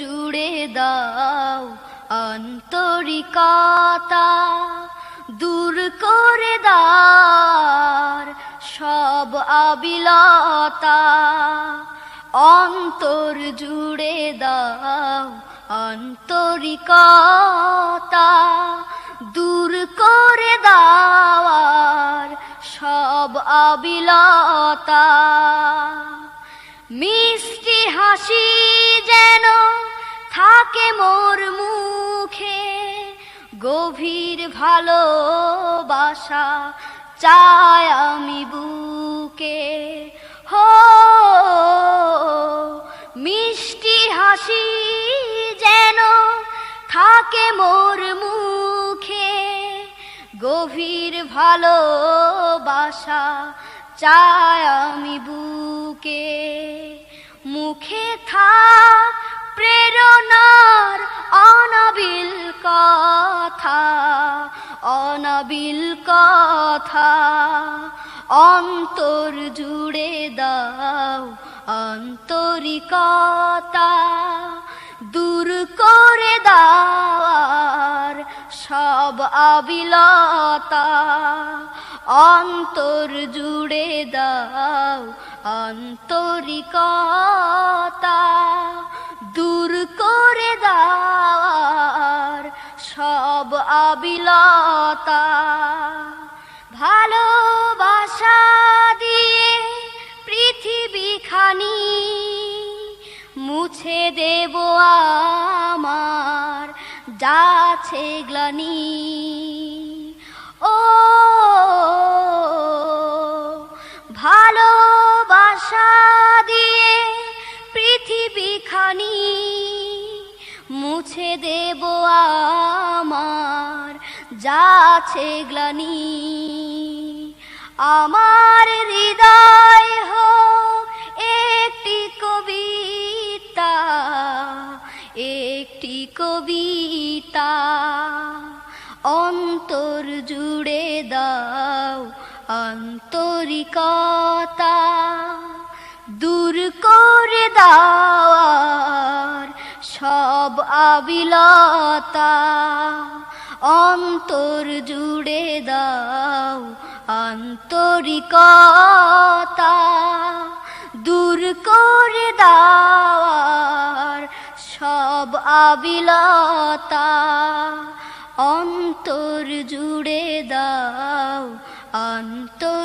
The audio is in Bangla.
জুড়ে দাও আন্তরিকতা, দূর করে দার সব আবিলতা। অন্তর জুড়ে দাও আন্তরিকতা, দূর করে দাওয়ার সব আবিলতা। মিষ্টি হাসি যেন থাকে মোর মুখে গভীর ভালোবাসা চাই আমি বুকে। হো, মিষ্টি হাসি যেন থাকে মোর মুখে গভীর ভালোবাসা চাই আমি বুকে। মুখে থাক প্রেরণার অনাবিল কথা অনাবিল কথা। অন্তর জুড়ে দাও আন্তরিকতা, দূর করে দাওয়ার সব আবিলতা। অন্তর জুড়ে দাও আন্তরিকতা। আবিলতা ভালোবাসা দিয়ে পৃথিবী খানি মুছে দেব আমার যাচ্ছে গ্লানি যাচ্ছে গ্লানি। আমার হৃদয় হোক একটি কবিতা একটি কবিতা, অন্তর জুড়ে দাও আন্তরিকতা, দূর করে দাওয়ার সব আবিলতা। অন্তর জুড়ে দাও আন্তরিকতা দূর করে দাওয়ার সব আবিলতা। অন্তর জুড়ে দাও আন্তরিকতা